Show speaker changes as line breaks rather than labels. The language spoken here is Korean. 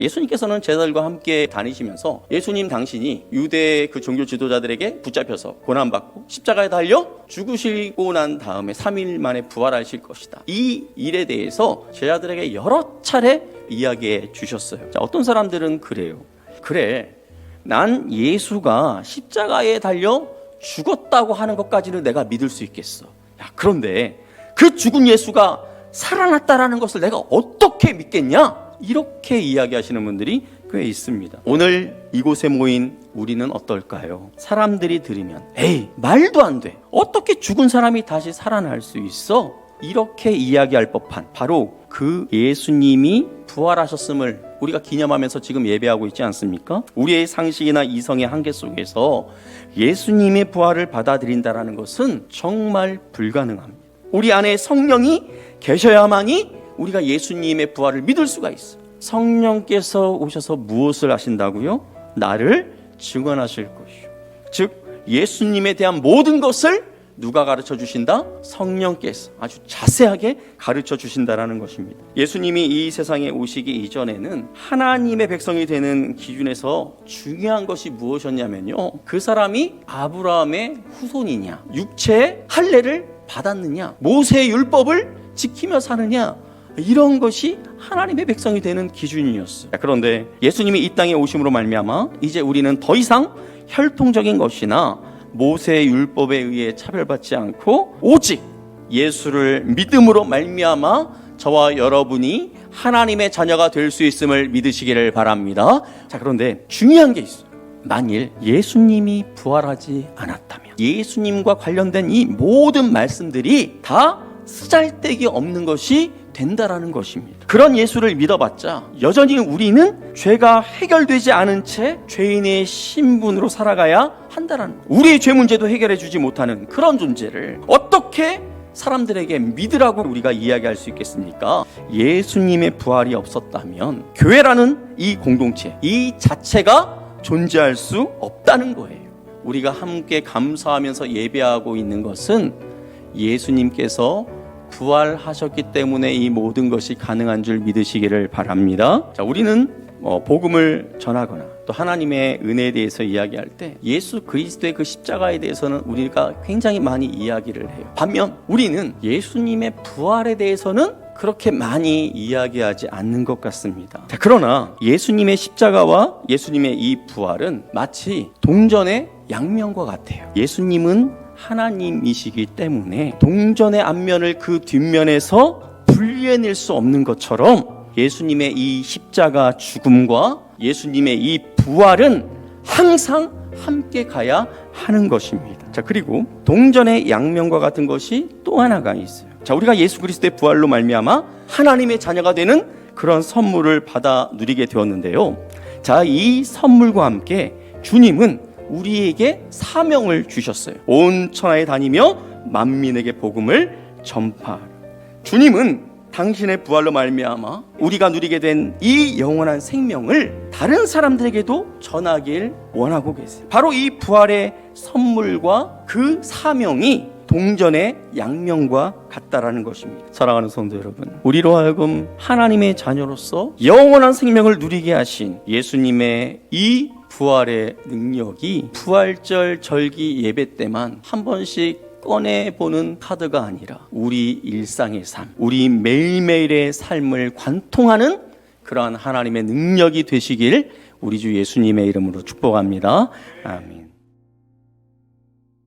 예수님께서는 제자들과 함께 다니시면서 예수님 당신이 유대 그 종교 지도자들에게 붙잡혀서 고난받고 십자가에 달려 죽으시고 난 다음에 3일 만에 부활하실 것이다. 이 일에 대해서 제자들에게 여러 차례 이야기해 주셨어요. 자, 어떤 사람들은 그래요. 그래. 난 예수가 십자가에 달려 죽었다고 하는 것까지는 내가 믿을 수 있겠어. 야, 그런데 그 죽은 예수가 살아났다라는 것을 내가 어떻게 믿겠냐? 이렇게 이야기하시는 분들이 꽤 있습니다. 오늘 이곳에 모인 우리는 어떨까요? 사람들이 들으면 에이 말도 안 돼. 어떻게 죽은 사람이 다시 살아날 수 있어? 이렇게 이야기할 법한 바로 그 예수님이 부활하셨음을 우리가 기념하면서 지금 예배하고 있지 않습니까? 우리의 상식이나 이성의 한계 속에서 예수님의 부활을 받아들인다라는 것은 정말 불가능합니다. 우리 안에 성령이 계셔야만이 우리가 예수님의 부활을 믿을 수가 있어. 성령께서 오셔서 무엇을 하신다고요? 나를 증언하실 것이요. 즉 예수님에 대한 모든 것을 누가 가르쳐 주신다? 성령께서 아주 자세하게 가르쳐 주신다라는 것입니다. 예수님이 이 세상에 오시기 이전에는 하나님의 백성이 되는 기준에서 중요한 것이 무엇이었냐면요. 그 사람이 아브라함의 후손이냐, 육체의 할례를 받았느냐, 모세의 율법을 지키며 사느냐, 이런 것이 하나님의 백성이 되는 기준이었어요. 그런데 예수님이 이 땅에 오심으로 말미암아 이제 우리는 더 이상 혈통적인 것이나 모세의 율법에 의해 차별받지 않고 오직 예수를 믿음으로 말미암아 저와 여러분이 하나님의 자녀가 될 수 있음을 믿으시기를 바랍니다. 자, 그런데 중요한 게 있어요. 만일 예수님이 부활하지 않았다면 예수님과 관련된 이 모든 말씀들이 다 쓰잘데기 없는 것이 된다라는 것입니다. 그런 예수를 믿어봤자 여전히 우리는 죄가 해결되지 않은 채 죄인의 신분으로 살아가야 한다라는 것. 우리의 죄 문제도 해결해 주지 못하는 그런 존재를 어떻게 사람들에게 믿으라고 우리가 이야기할 수 있겠습니까? 예수님의 부활이 없었다면 교회라는 이 공동체, 이 자체가 존재할 수 없다는 거예요. 우리가 함께 감사하면서 예배하고 있는 것은 예수님께서 부활하셨기 때문에 이 모든 것이 가능한 줄 믿으시기를 바랍니다. 자, 우리는 어, 복음을 전하거나 또 하나님의 은혜에 대해서 이야기할 때 예수 그리스도의 그 십자가에 대해서는 우리가 굉장히 많이 이야기를 해요. 반면 우리는 예수님의 부활에 대해서는 그렇게 많이 이야기하지 않는 것 같습니다. 자, 그러나 예수님의 십자가와 예수님의 이 부활은 마치 동전의 양면과 같아요. 예수님은 하나님이시기 때문에 동전의 앞면을 그 뒷면에서 분리해낼 수 없는 것처럼 예수님의 이 십자가 죽음과 예수님의 이 부활은 항상 함께 가야 하는 것입니다. 자, 그리고 동전의 양면과 같은 것이 또 하나가 있어요. 자, 우리가 예수 그리스도의 부활로 말미암아 하나님의 자녀가 되는 그런 선물을 받아 누리게 되었는데요. 자, 이 선물과 함께 주님은 우리에게 사명을 주셨어요. 온 천하에 다니며 만민에게 복음을 전파하라. 주님은 당신의 부활로 말미암아 우리가 누리게 된 이 영원한 생명을 다른 사람들에게도 전하길 원하고 계세요. 바로 이 부활의 선물과 그 사명이 동전의 양면과 같다라는 것입니다. 사랑하는 성도 여러분, 우리로 하여금 하나님의 자녀로서 영원한 생명을 누리게 하신 예수님의 이 부활의 능력이 부활절 절기 예배 때만 한 번씩 꺼내보는 카드가 아니라 우리 일상의 삶, 우리 매일매일의 삶을 관통하는 그러한 하나님의 능력이 되시길 우리 주 예수님의 이름으로 축복합니다. 아멘.